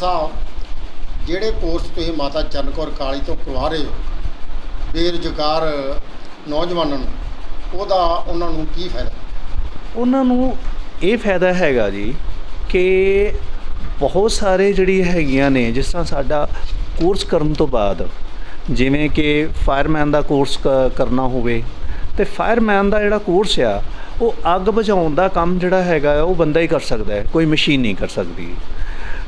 ਸਾਹਿਬ, ਜਿਹੜੇ ਕੋਰਸ ਤੁਸੀਂ ਮਾਤਾ ਚਰਨ ਕੌਰ ਕਾਲੀ ਤੋਂ ਕਰਵਾ ਰਹੇ ਹੋ ਬੇਰੁਜ਼ਗਾਰ ਨੌਜਵਾਨਾਂ ਨੂੰ, ਉਹਦਾ ਉਹਨਾਂ ਨੂੰ ਕੀ ਫਾਇਦਾ? ਉਹਨਾਂ ਨੂੰ ਇਹ ਫਾਇਦਾ ਹੈਗਾ ਜੀ ਕਿ ਬਹੁਤ ਸਾਰੇ ਜਿਹੜੀ ਹੈਗੀਆਂ ਨੇ, ਜਿਸ ਤਰ੍ਹਾਂ ਸਾਡਾ ਕੋਰਸ ਕਰਨ ਤੋਂ ਬਾਅਦ, ਜਿਵੇਂ ਕਿ ਫਾਇਰਮੈਨ ਦਾ ਕੋਰਸ ਕ- ਕਰਨਾ ਹੋਵੇ, ਤੇ ਫਾਇਰਮੈਨ ਦਾ ਜਿਹੜਾ ਕੋਰਸ ਆ, ਉਹ ਅੱਗ ਬੁਝਾਉਣ ਦਾ ਕੰਮ ਜਿਹੜਾ ਹੈਗਾ, ਉਹ ਬੰਦਾ ਹੀ ਕਰ ਸਕਦਾ ਹੈ, ਕੋਈ ਮਸ਼ੀਨ ਨਹੀਂ ਕਰ ਸਕਦੀ।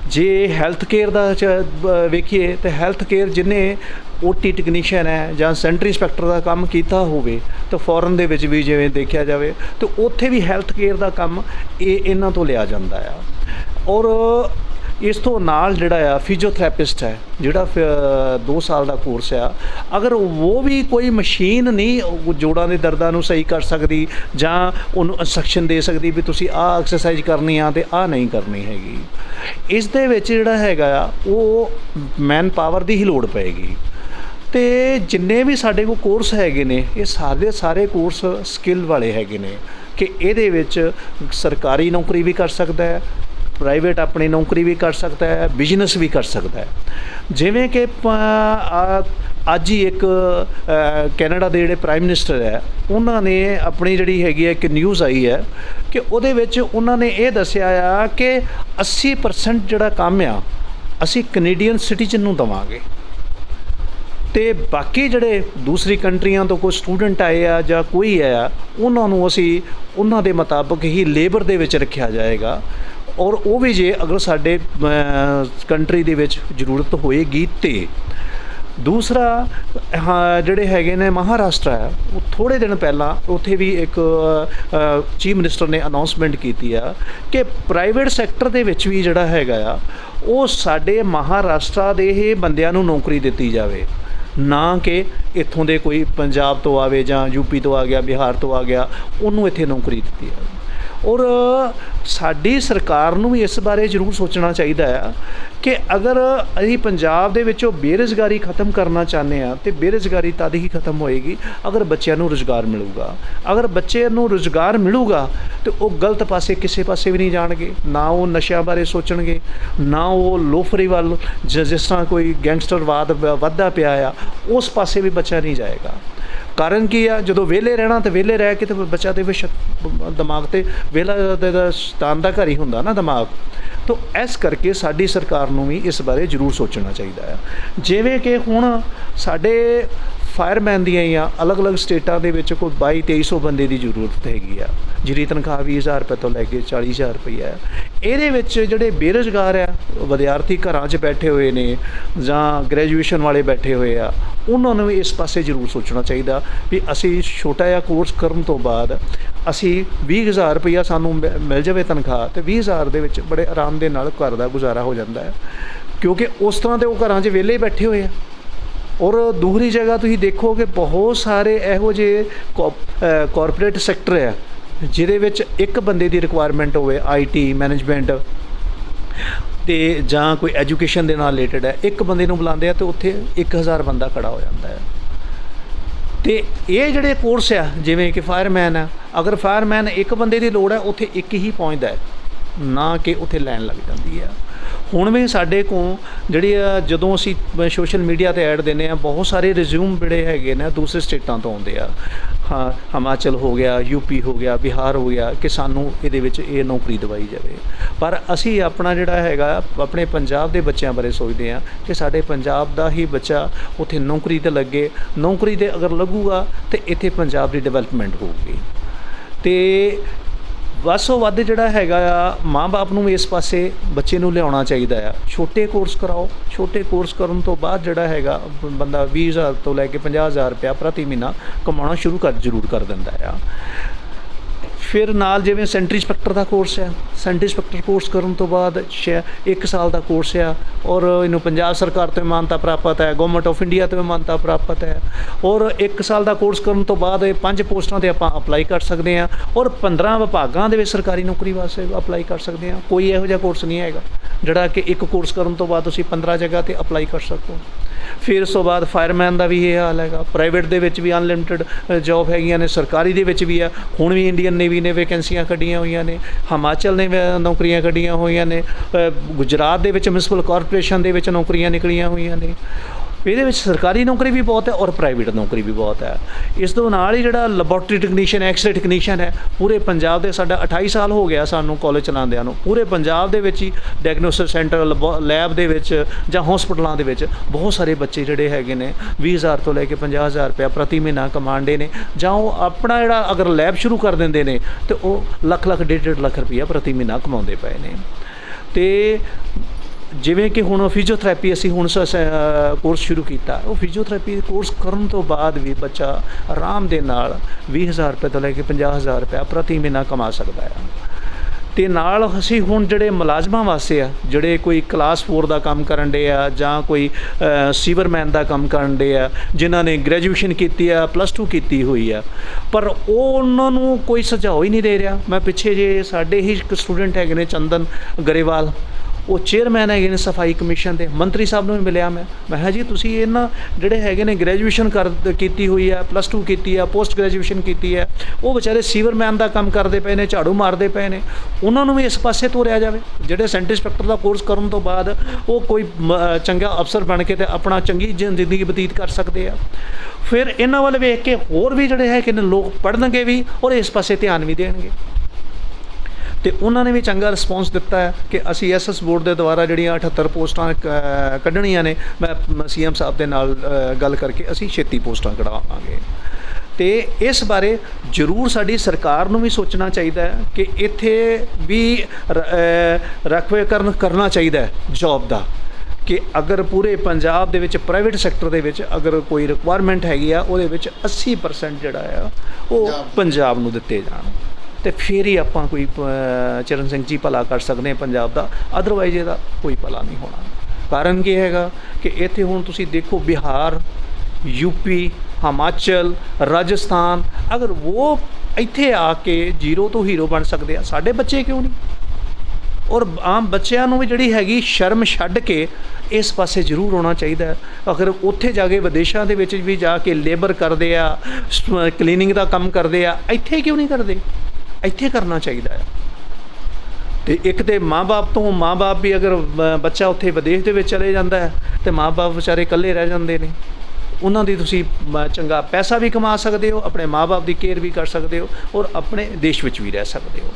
ਜੇ ਹੈਲਥ ਕੇਅਰ ਦਾ ਚ- ਵੇਖੀਏ ਤੇ ਹੈਲਥ ਕੇਅਰ ਜਿਹਨੇ ਓਟੀ ਟੈਕਨੀਸ਼ੀਅਨ ਹੈ ਜਾਂ ਸੈਂਟਰ ਇੰਸਪੈਕਟਰ ਦਾ ਕੰਮ ਕੀਤਾ ਹੋਵੇ, ਤਾਂ ਫੋਰਨ ਦੇ ਵਿੱਚ ਵੀ ਜਿਵੇਂ ਦੇਖਿਆ ਜਾਵੇ, ਤਾਂ ਉੱਥੇ ਵੀ ਹੈਲਥ ਕੇਅਰ ਦਾ ਕੰਮ ਇਹ ਇਹਨਾਂ ਤੋਂ ਲਿਆ ਜਾਂਦਾ ਆ। ਔਰ ਇਸ ਤੋਂ ਨਾਲ ਜਿਹੜਾ ਆ ਫਿਜ਼ੀਓਥੈਰੇਪਿਸਟ ਹੈ, ਜਿਹੜਾ 2 ਸਾਲ ਦਾ ਕੋਰਸ ਆ, ਅਗਰ ਉਹ ਵੀ ਕੋਈ ਮਸ਼ੀਨ ਨਹੀਂ ਜੋੜਾਂ ਦੇ ਦਰਦਾਂ ਨੂੰ ਸਹੀ ਕਰ ਸਕਦੀ ਜਾਂ ਉਹਨੂੰ ਇਨਸਟਰਕਸ਼ਨ ਦੇ ਸਕਦੀ ਵੀ ਤੁਸੀਂ ਆਹ ਐਕਸਰਸਾਈਜ਼ ਕਰਨੀ ਆ ਤੇ ਆਹ ਨਹੀਂ ਕਰਨੀ ਹੈਗੀ। ਇਸ ਦੇ ਵਿੱਚ ਜਿਹੜਾ ਹੈਗਾ ਆ, ਉਹ ਮੈਨ ਪਾਵਰ ਦੀ ਹੀ ਲੋੜ ਪਏਗੀ। ਤੇ ਜਿੰਨੇ ਵੀ ਸਾਡੇ ਕੋਲ ਕੋਰਸ ਹੈਗੇ ਨੇ, ਇਹ ਸਾਰੇ ਸਾਰੇ ਕੋਰਸ ਸਕਿੱਲ ਵਾਲੇ ਹੈਗੇ ਨੇ ਕਿ ਇਹਦੇ ਵਿੱਚ ਸਰਕਾਰੀ ਨੌਕਰੀ ਵੀ ਕਰ ਸਕਦਾ ਹੈ ਪ੍ਰਾਈਵੇਟ ਆਪਣੀ ਨੌਕਰੀ ਵੀ ਕਰ ਸਕਦਾ ਹੈ ਬਿਜ਼ਨਸ ਵੀ ਕਰ ਸਕਦਾ ਹੈ। ਜਿਵੇਂ ਕਿ ਪ- ਅੱਜ ਹੀ ਇੱਕ ਕੈਨੇਡਾ ਦੇ ਜਿਹੜੇ ਪ੍ਰਾਈਮ ਮਿਨਿਸਟਰ ਹੈ, ਉਹਨਾਂ ਨੇ ਆਪਣੀ ਜਿਹੜੀ ਹੈਗੀ ਹੈ ਇੱਕ ਨਿਊਜ਼ ਆਈ ਹੈ ਕਿ ਉਹਦੇ ਵਿੱਚ ਉਹਨਾਂ ਨੇ ਇਹ ਦੱਸਿਆ ਆ ਕਿ 80% ਜਿਹੜਾ ਕੰਮ ਆ, ਅਸੀਂ ਕੈਨੇਡੀਅਨ ਸਿਟੀਜ਼ਨ ਨੂੰ ਦਵਾਂਗੇ। ਤੇ ਬਾਕੀ ਜਿਹੜੇ ਦੂਸਰੀ ਕੰਟਰੀਆਂ ਤੋਂ ਕੋਈ ਸਟੂਡੈਂਟ ਆਏ ਆ ਜਾਂ ਕੋਈ ਆ ਉਹਨਾਂ ਨੂੰ ਅਸੀਂ, ਉਹਨਾਂ ਦੇ ਮੁਤਾਬਕ ਹੀ ਲੇਬਰ ਦੇ ਵਿੱਚ ਰੱਖਿਆ ਜਾਏਗਾ। ਔਰ ਉਹ ਵੀ ਜੇ ਅਗਰ ਸਾਡੇ ਕੰਟਰੀ ਦੇ ਵਿੱਚ ਜ਼ਰੂਰਤ ਹੋਏਗੀ ਤੇ। ਦੂਸਰਾ, ਹਾਂ, ਜਿਹੜੇ ਹੈਗੇ ਨੇ ਮਹਾਰਾਸ਼ਟਰ ਹੈ ਉਹ ਥੋੜੇ ਦਿਨ ਪਹਿਲਾਂ ਉੱਥੇ ਵੀ ਇੱਕ ਚੀਫ ਮਿਨਿਸਟਰ ਨੇ ਅਨਾਉਂਸਮੈਂਟ ਕੀਤੀ ਆ ਕਿ ਪ੍ਰਾਈਵੇਟ ਸੈਕਟਰ ਦੇ ਵਿੱਚ ਵੀ ਜਿਹੜਾ ਹੈਗਾ ਆ, ਉਹ ਸਾਡੇ ਮਹਾਰਾਸ਼ਟਰ ਦੇ ਹੀ ਬੰਦਿਆਂ ਨੂੰ ਨੌਕਰੀ ਦਿੱਤੀ ਜਾਵੇ। ਨਾ ਕਿ ਇੱਥੋਂ ਦੇ ਕੋਈ ਪੰਜਾਬ ਤੋਂ ਆਵੇ ਜਾਂ ਯੂਪੀ ਤੋਂ ਆ ਗਿਆ, ਬਿਹਾਰ ਤੋਂ ਆ ਗਿਆ, ਉਹਨੂੰ ਇੱਥੇ ਨੌਕਰੀ ਦਿੱਤੀ ਜਾਵੇ। ਔਰ ਸਾਡੀ ਸਰਕਾਰ ਨੂੰ ਵੀ ਇਸ ਬਾਰੇ ਜ਼ਰੂਰ ਸੋਚਣਾ ਚਾਹੀਦਾ ਆ ਕਿ ਅਗਰ ਅਸੀਂ ਪੰਜਾਬ ਦੇ ਵਿੱਚੋਂ ਬੇਰੁਜ਼ਗਾਰੀ ਖਤਮ ਕਰਨਾ ਚਾਹੁੰਦੇ ਆ ਤੇ ਬੇਰੁਜ਼ਗਾਰੀ ਤਦ ਹੀ ਖਤਮ ਹੋਏਗੀ ਅਗਰ ਬੱਚਿਆਂ ਨੂੰ ਰੁਜ਼ਗਾਰ ਮਿਲੂਗਾ। ਅਗਰ ਬੱਚਿਆਂ ਨੂੰ ਰੁਜ਼ਗਾਰ ਮਿਲੂਗਾ ਤੇ ਉਹ ਗਲਤ ਪਾਸੇ ਕਿਸੇ ਪਾਸੇ ਵੀ ਨਹੀਂ ਜਾਣਗੇ, ਨਾ ਉਹ ਨਸ਼ਿਆਂ ਬਾਰੇ ਸੋਚਣਗੇ, ਨਾ ਉਹ ਲੋਫਰੀ ਵੱਲ ਜ- ਜਿਸ ਤਰ੍ਹਾਂ ਕੋਈ ਗੈਂਗਸਟਰਵਾਦ ਵ- ਵੱਧਦਾ ਪਿਆ ਆ, ਉਸ ਪਾਸੇ ਵੀ ਬੱਚਾ ਨਹੀਂ ਜਾਏਗਾ। ਕਾਰਨ ਕੀ ਆ? ਜਦੋਂ ਵਿਹਲੇ ਰਹਿਣਾ ਤੇ ਵਿਹਲੇ ਰਹਿ ਕੇ ਤੇ ਬੱਚਾ ਦੇ ਵਿੱਚ ਦਿਮਾਗ ਤੇ ਵਿਹਲਾ ਦੇ ਦਾ ਸ਼ੈਤਾਨ ਦਾ ਘਰ ਹੀ ਹੁੰਦਾ ਨਾ ਦਿਮਾਗ। ਤੋਂ ਇਸ ਕਰਕੇ ਸਾਡੀ ਸਰਕਾਰ ਨੂੰ ਵੀ ਇਸ ਬਾਰੇ ਜ਼ਰੂਰ ਸੋਚਣਾ ਚਾਹੀਦਾ ਹੈ ਜਿਵੇਂ ਕਿ ਹੁਣ ਸਾਡੇ ਫਾਇਰਮੈਨ ਦੀਆਂ ਹੀ ਆ ਅਲੱਗ-ਅਲੱਗ ਸਟੇਟਾਂ ਦੇ ਵਿੱਚ ਕੋਈ 22 2300 ਬੰਦੇ ਦੀ ਜ਼ਰੂਰਤ ਹੈਗੀ ਆ। ਜਿਹਦੀ ਤਨਖਾਹ 20000 ਰੁਪਏ ਤੋਂ ਲੈ ਕੇ 40000 ਰੁਪਏ ਹੈ ਇਹਦੇ ਵਿੱਚ ਜਿਹੜੇ ਬੇਰੁਜ਼ਗਾਰ ਆ, ਵਿਦਿਆਰਥੀ ਘਰਾਂ 'ਚ ਬੈਠੇ ਹੋਏ ਨੇ ਜਾਂ ਗ੍ਰੈਜੂਏਸ਼ਨ ਵਾਲੇ ਬੈਠੇ ਹੋਏ ਆ, ਉਹਨਾਂ ਨੂੰ ਵੀ ਇਸ ਪਾਸੇ ਜ਼ਰੂਰ ਸੋਚਣਾ ਚਾਹੀਦਾ ਵੀ ਅਸੀਂ ਛੋਟਾ ਜਿਹਾ ਕੋਰਸ ਕਰਨ ਤੋਂ ਬਾਅਦ ਅਸੀਂ 20000 ਰੁਪਇਆ ਸਾਨੂੰ ਮਿ- ਮਿਲ ਜਾਵੇ ਤਨਖਾਹ ਤੇ 20000 ਦੇ ਵਿੱਚ ਬੜੇ ਆਰਾਮ ਦੇ ਨਾਲ ਘਰ ਦਾ ਗੁਜ਼ਾਰਾ ਹੋ ਜਾਂਦਾ ਹੈ। ਕਿਉਂਕਿ ਉਸ ਤਰ੍ਹਾਂ ਦੇ ਉਹ ਘਰਾਂ 'ਚ ਵਿਹਲੇ ਬੈਠੇ ਹੋਏ ਆ। ਔਰ ਦੂਸਰੀ ਜਗ੍ਹਾ ਤੁਸੀਂ ਦੇਖੋ ਕਿ ਬਹੁਤ ਸਾਰੇ ਇਹੋ ਜਿਹੇ ਕਾਰਪੋਰੇਟ ਸੈਕਟਰ ਹੈ, ਜਿਹਦੇ ਵਿੱਚ ਇੱਕ ਬੰਦੇ ਦੀ ਰਿਕੁਆਇਰਮੈਂਟ ਹੋਵੇ ਆਈਟੀ ਮੈਨੇਜਮੈਂਟ ਤੇ ਜਾਂ ਕੋਈ ਐਜੂਕੇਸ਼ਨ ਦੇ ਨਾਲ ਰਿਲੇਟਡ ਹੈ। ਇੱਕ ਬੰਦੇ ਨੂੰ ਬੁਲਾਉਂਦੇ ਆ ਤੇ ਉੱਥੇ 1000 ਬੰਦਾ ਖੜਾ ਹੋ ਜਾਂਦਾ ਹੈ। ਤੇ ਇਹ ਜਿਹੜੇ ਕੋਰਸ ਆ, ਜਿਵੇਂ ਕਿ ਫਾਇਰਮੈਨ ਆ, ਅਗਰ ਫਾਇਰਮੈਨ ਇੱਕ ਬੰਦੇ ਦੀ ਲੋੜ ਹੈ, ਉੱਥੇ ਇੱਕ ਹੀ ਪਹੁੰਚਦਾ ਹੈ, ਨਾ ਕਿ ਉੱਥੇ ਲਾਈਨ ਲੱਗ ਜਾਂਦੀ ਆ ਹੁਣ ਵੀ ਸਾਡੇ ਕੋਲ ਜਿਹੜੀ ਆ, ਜਦੋਂ ਅਸੀਂ ਸੋਸ਼ਲ ਮੀਡੀਆ ਤੇ ਐਡ ਦਿੰਦੇ ਆ, ਬਹੁਤ ਸਾਰੇ ਰਿਜ਼ਿਊਮ ਜਿਹੜੇ ਹੈਗੇ ਨੇ, ਦੂਸਰੇ ਸਟੇਟਾਂ ਤੋਂ ਆਉਂਦੇ ਆ। ਹਾਂ, ਹਿਮਾਚਲ ਹੋ ਗਿਆ ਯੂਪੀ ਹੋ ਗਿਆ, ਬਿਹਾਰ ਹੋ ਗਿਆ, ਕਿ ਸਾਨੂੰ ਇਹਦੇ ਵਿੱਚ ਇਹ ਨੌਕਰੀ ਦਵਾਈ ਜਾਵੇ। ਪਰ ਅਸੀਂ ਆਪਣਾ ਜਿਹੜਾ ਹੈਗਾ, ਆਪਣੇ ਪੰਜਾਬ ਦੇ ਬੱਚਿਆਂ ਬਾਰੇ ਸੋਚਦੇ ਆ ਕਿ ਸਾਡੇ ਪੰਜਾਬ ਦਾ ਹੀ ਬੱਚਾ ਉੱਥੇ ਨੌਕਰੀ ਤੇ ਲੱਗੇ। ਨੌਕਰੀ ਤੇ ਅਗਰ ਲੱਗੂਗਾ, ਤੇ ਇੱਥੇ ਪੰਜਾਬ ਦੀ ਡਿਵੈਲਪਮੈਂਟ ਹੋਊਗੀ। ਤੇ ਵੱਸੋ ਵੱਧ ਜਿਹੜਾ ਹੈਗਾ ਆ, ਮਾਂ-ਬਾਪ ਨੂੰ ਇਸ ਪਾਸੇ ਬੱਚੇ ਨੂੰ ਲਿਆਉਣਾ ਚਾਹੀਦਾ ਆ। ਛੋਟੇ ਕੋਰਸ ਕਰਾਓ। ਛੋਟੇ ਕੋਰਸ ਕਰਨ ਤੋਂ ਬਾਅਦ ਜਿਹੜਾ ਹੈਗਾ ਬ- ਬੰਦਾ 20000 ਤੋਂ ਲੈ ਕੇ 50000 ਰੁਪਇਆ ਪ੍ਰਤੀ ਮਹੀਨਾ ਕਮਾਉਣਾ ਸ਼ੁਰੂ ਕਰ, ਜ਼ਰੂਰ ਕਰ ਦਿੰਦਾ ਆ। ਫਿਰ ਨਾਲ ਜਿਵੇਂ ਸੈਂਟਰੀ ਇੰਸਪੈਕਟਰ ਦਾ ਕੋਰਸ ਆ, ਸੈਂਟਰੀ ਇੰਸਪੈਕਟਰ ਕੋਰਸ ਕਰਨ ਤੋਂ ਬਾਅਦ 1 ਸਾਲ ਦਾ ਕੋਰਸ ਆ, ਔਰ ਇਹਨੂੰ ਪੰਜਾਬ ਸਰਕਾਰ ਤੋਂ ਵੀ ਮਾਨਤਾ ਪ੍ਰਾਪਤ ਹੈ ਗਵਰਨਮੈਂਟ ਆਫ ਇੰਡੀਆ ਤੋਂ ਵੀ ਮਾਨਤਾ ਪ੍ਰਾਪਤ ਹੈ, ਔਰ 1 ਸਾਲ ਦਾ ਕੋਰਸ ਕਰਨ ਤੋਂ ਬਾਅਦ ਇਹ ਪੰਜ ਪੋਸਟਾਂ ਤੇ ਆਪਾਂ ਅਪਲਾਈ ਕਰ ਸਕਦੇ ਹਾਂ, ਔਰ 15 ਵਿਭਾਗਾਂ ਦੇ ਵਿੱਚ ਸਰਕਾਰੀ ਨੌਕਰੀ ਵਾਸਤੇ ਅਪਲਾਈ ਕਰ ਸਕਦੇ ਹਾਂ, ਕੋਈ ਇਹੋ ਜਿਹਾ ਕੋਰਸ ਨਹੀਂ ਹੈਗਾ, ਜਿਹੜਾ ਕਿ ਇੱਕ ਕੋਰਸ ਕਰਨ ਤੋਂ ਬਾਅਦ ਤੁਸੀਂ 15 ਜਗ੍ਹਾ ਤੇ ਅਪਲਾਈ ਕਰ ਸਕੋ ਫਿਰ ਉਸ ਤੋਂ ਬਾਅਦ ਫਾਇਰਮੈਨ ਦਾ ਵੀ ਇਹ ਹਾਲ ਹੈਗਾ। ਪ੍ਰਾਈਵੇਟ ਦੇ ਵਿੱਚ ਵੀ ਅਨਲਿਮਿਟਿਡ ਜੌਬ ਹੈਗੀਆਂ ਨੇ, ਸਰਕਾਰੀ ਦੇ ਵਿੱਚ ਵੀ ਆ। ਹੁਣ ਵੀ ਇੰਡੀਅਨ ਨੇਵੀ ਨੇ ਵੈਕੈਂਸੀਆਂ ਕੱਢੀਆਂ ਹੋਈਆਂ ਨੇ। ਹਿਮਾਚਲ ਨੇ ਵੀ, ਨੌਕਰੀਆਂ ਕੱਢੀਆਂ ਹੋਈਆਂ ਨੇ। ਗੁਜਰਾਤ ਦੇ ਵਿੱਚ ਮਿਊਨਿਸਪਲ ਕਾਰਪੋਰੇਸ਼ਨ ਦੇ ਵਿੱਚ ਨੌਕਰੀਆਂ ਨਿਕਲੀਆਂ ਹੋਈਆਂ ਨੇ। ਇਹਦੇ ਵਿੱਚ ਸਰਕਾਰੀ ਨੌਕਰੀ ਵੀ ਬਹੁਤ ਹੈ ਔਰ ਪ੍ਰਾਈਵੇਟ ਨੌਕਰੀ ਵੀ ਬਹੁਤ ਹੈ। ਇਸ ਤੋਂ ਨਾਲ ਹੀ ਜਿਹੜਾ ਲੈਬੋਰਟਰੀ ਟੈਕਨੀਸ਼ੀਅਨ ਐਕਸਰੇ ਟੈਕਨੀਸ਼ੀਅਨ ਹੈ, ਪੂਰੇ ਪੰਜਾਬ ਦੇ ਸਾਡਾ 28 ਸਾਲ ਹੋ ਗਿਆ ਸਾਨੂੰ ਕਾਲਜ ਚਲਾਉਂਦਿਆਂ ਨੂੰ। ਪੂਰੇ ਪੰਜਾਬ ਦੇ ਵਿੱਚ ਹੀ ਡਾਇਗਨੋਸਟਿਕ ਸੈਂਟਰ ਲੈਬ ਦੇ ਵਿੱਚ ਜਾਂ ਹਸਪਤਾਲਾਂ ਦੇ ਵਿੱਚ ਬਹੁਤ ਸਾਰੇ ਬੱਚੇ ਜਿਹੜੇ ਹੈਗੇ ਨੇ 20000 ਤੋਂ ਲੈ ਕੇ 50000 ਰੁਪਏ ਪ੍ਰਤੀ ਮਹੀਨਾ ਕਮਾਉਂਦੇ ਨੇ ਜਾਂ ਉਹ ਆਪਣਾ ਜਿਹੜਾ ਅਗਰ ਲੈਬ ਸ਼ੁਰੂ ਕਰ ਦਿੰਦੇ ਨੇ, ਤੇ ਉਹ ਲੱਖ ਲੱਖ ਡੇਢ ਡੇਢ ਲੱਖ ਰੁਪਈਆ ਪ੍ਰਤੀ ਮਹੀਨਾ ਕਮਾਉਂਦੇ ਪਏ ਨੇ। ਤੇ ਜਿਵੇਂ ਕਿ ਹੁਣ ਫਿਜ਼ੀਓਥੈਰੇਪੀ ਅਸੀਂ ਹੁਣ ਕੋਰਸ ਸ਼ੁਰੂ ਕੀਤਾ, ਉਹ ਫਿਜ਼ੀਓਥੈਰੇਪੀ ਕੋਰਸ ਕਰਨ ਤੋਂ ਬਾਅਦ ਵੀ ਬੱਚਾ ਆਰਾਮ ਦੇ ਨਾਲ 20000 ਰੁਪਏ ਤੋਂ ਲੈ ਕੇ 50000 ਰੁਪਏ ਪ੍ਰਤੀ ਮਹੀਨਾ ਕਮਾ ਸਕਦਾ ਹੈ ਤੇ ਨਾਲ ਅਸੀਂ ਹੁਣ ਜਿਹੜੇ ਮੁਲਾਜ਼ਮਾਂ ਵਾਸਤੇ ਆ, ਜਿਹੜੇ ਕੋਈ ਕਲਾਸ 4 ਦਾ ਕੰਮ ਕਰਨ ਦੇ ਆ ਜਾਂ ਕੋਈ ਸੀਵਰਮੈਨ ਦਾ ਕੰਮ ਕਰਨ ਦੇ ਆ, ਜਿਨ੍ਹਾਂ ਨੇ ਗ੍ਰੈਜੂਏਸ਼ਨ ਕੀਤੀ ਆ ਪਲੱਸ 2 ਕੀਤੀ ਹੋਈ ਆ, ਪਰ ਉਹ ਉਹਨਾਂ ਨੂੰ ਕੋਈ ਸੁਝਾਅ ਹੀ ਨਹੀਂ ਦੇ ਰਿਹਾ। ਮੈਂ ਪਿੱਛੇ ਜੇ ਸਾਡੇ ਹੀ ਇੱਕ ਸਟੂਡੈਂਟ ਹੈਗੇ ਨੇ ਚੰਦਨ ਗਰੇਵਾਲ ਉਹ ਚੇਅਰਮੈਨ ਹੈਗੇ ਨੇ ਸਫ਼ਾਈ ਕਮਿਸ਼ਨ ਦੇ, ਮੰਤਰੀ ਸਾਹਿਬ ਨੂੰ ਵੀ ਮਿਲਿਆ ਮੈਂ। ਮੈਂ ਕਿਹਾ ਜੀ, ਤੁਸੀਂ ਇਹਨਾਂ ਜਿਹੜੇ ਹੈਗੇ ਨੇ ਗ੍ਰੈਜੂਏਸ਼ਨ ਕਰ ਕੀਤੀ ਹੋਈ ਹੈ ਪਲੱਸ 2 ਕੀਤੀ ਹੈ ਪੋਸਟ ਗ੍ਰੈਜੂਏਸ਼ਨ ਕੀਤੀ ਹੈ, ਉਹ ਵਿਚਾਰੇ ਸੀਵਰਮੈਨ ਦਾ ਕੰਮ ਕਰਦੇ ਪਏ ਨੇ, ਝਾੜੂ ਮਾਰਦੇ ਪਏ ਨੇ। ਉਹਨਾਂ ਨੂੰ ਵੀ ਇਸ ਪਾਸੇ ਤੋਰਿਆ ਜਾਵੇ। ਜਿਹੜੇ ਸੈਂਟਰ ਇੰਸਪੈਕਟਰ ਦਾ ਕੋਰਸ ਕਰਨ ਤੋਂ ਬਾਅਦ ਉਹ ਕੋਈ ਮ- ਚੰਗਾ ਅਫਸਰ ਬਣ ਕੇ ਤੇ ਆਪਣਾ ਚੰਗੀ ਜ਼ਿੰਦਗੀ ਬਤੀਤ ਕਰ ਸਕਦੇ ਆ। ਫਿਰ ਇਹਨਾਂ ਵੱਲ ਵੇਖ ਕੇ ਹੋਰ ਵੀ ਜਿਹੜੇ ਹੈ ਕਿ ਲੋਕ ਪੜ੍ਹਨਗੇ ਵੀ ਔਰ ਇਸ ਪਾਸੇ ਧਿਆਨ ਵੀ ਦੇਣਗੇ। ਤੇ ਉਹਨਾਂ ਨੇ ਵੀ ਚੰਗਾ ਰਿਸਪੌਂਸ ਦਿੱਤਾ ਹੈ ਕਿ ਅਸੀਂ ਐਸਐਸ ਬੋਰਡ ਦੇ ਦੁਆਰਾ ਜਿਹੜੀਆਂ 78 ਪੋਸਟਾਂ ਕੱਢਣੀਆਂ ਨੇ ਮੈਂ ਸੀਐਮ ਸਾਹਿਬ ਦੇ ਨਾਲ ਗੱਲ ਕਰਕੇ ਅਸੀਂ ਛੇਤੀ ਪੋਸਟਾਂ ਕਢਾਵਾਂਗੇ ਤੇ ਇਸ ਬਾਰੇ ਜ਼ਰੂਰ ਸਾਡੀ ਸਰਕਾਰ ਨੂੰ ਵੀ ਸੋਚਣਾ ਚਾਹੀਦਾ ਹੈ ਕਿ ਇੱਥੇ ਵੀ ਰਖਵੇਕਰਨ ਕਰਨਾ ਚਾਹੀਦਾ ਹੈ ਜੌਬ ਦਾ ਕਿ ਅਗਰ ਪੂਰੇ ਪੰਜਾਬ ਦੇ ਵਿੱਚ ਪ੍ਰਾਈਵੇਟ ਸੈਕਟਰ ਦੇ ਵਿੱਚ ਅਗਰ ਕੋਈ ਰਿਕੁਆਇਰਮੈਂਟ ਹੈਗੀ ਆ ਉਹਦੇ ਵਿੱਚ 80% ਜਿਹੜਾ ਆ ਉਹ। ਪੰਜਾਬ ਨੂੰ ਦਿੱਤੇ ਜਾਣ ਤੇ ਫਿਰ ਹੀ ਆਪਾਂ ਕੋਈ ਚਰਨ ਸਿੰਘ ਜੀ ਭਲਾ ਕਰ ਸਕਦੇ ਹਾਂ ਪੰਜਾਬ ਦਾ ਅਦਰਵਾਈਜ਼ ਇਹਦਾ ਕੋਈ ਭਲਾ ਨਹੀਂ ਹੋਣਾ। ਕਾਰਨ ਕੀ ਹੈਗਾ ਕਿ ਇੱਥੇ ਹੁਣ ਤੁਸੀਂ ਦੇਖੋ ਬਿਹਾਰ ਯੂਪੀ ਹਿਮਾਚਲ, ਰਾਜਸਥਾਨ, ਅਗਰ ਉਹ ਇੱਥੇ ਆ ਕੇ ਜ਼ੀਰੋ ਤੋਂ ਹੀਰੋ ਬਣ ਸਕਦੇ ਆ, ਸਾਡੇ ਬੱਚੇ ਕਿਉਂ ਨਹੀਂ? ਔਰ ਆਮ ਬੱਚਿਆਂ ਨੂੰ ਵੀ ਜਿਹੜੀ ਹੈਗੀ ਸ਼ਰਮ ਛੱਡ ਕੇ ਇਸ ਪਾਸੇ ਜ਼ਰੂਰ ਆਉਣਾ ਚਾਹੀਦਾ ਅਗਰ ਉੱਥੇ ਜਾ ਕੇ ਵਿਦੇਸ਼ਾਂ ਦੇ ਵਿੱਚ ਵੀ ਜਾ ਕੇ ਲੇਬਰ ਕਰਦੇ ਆ ਕਲੀਨਿੰਗ ਦਾ ਕੰਮ ਕਰਦੇ ਆ, ਇੱਥੇ ਕਿਉਂ ਨਹੀਂ ਕਰਦੇ? ਇੱਥੇ ਕਰਨਾ ਚਾਹੀਦਾ ਹੈ। ਤੇ ਇੱਕ ਤੇ ਮਾਂ-ਬਾਪ ਤੋਂ ਮਾਂ-ਬਾਪ ਵੀ ਅਗਰ ਬੱਚਾ ਉੱਥੇ ਵਿਦੇਸ਼ ਦੇ ਵਿੱਚ ਚਲੇ ਜਾਂਦਾ ਹੈ, ਤੇ ਮਾਂ-ਬਾਪ ਵਿਚਾਰੇ ਇਕੱਲੇ ਰਹਿ ਜਾਂਦੇ ਨੇ। ਉਹਨਾਂ ਦੀ ਤੁਸੀਂ ਚੰਗਾ ਪੈਸਾ ਵੀ ਕਮਾ ਸਕਦੇ ਹੋ, ਆਪਣੇ ਮਾਂ-ਬਾਪ ਦੀ ਕੇਅਰ ਵੀ ਕਰ ਸਕਦੇ ਹੋ, ਔਰ ਆਪਣੇ ਦੇਸ਼ ਵਿੱਚ ਵੀ ਰਹਿ ਸਕਦੇ ਹੋ।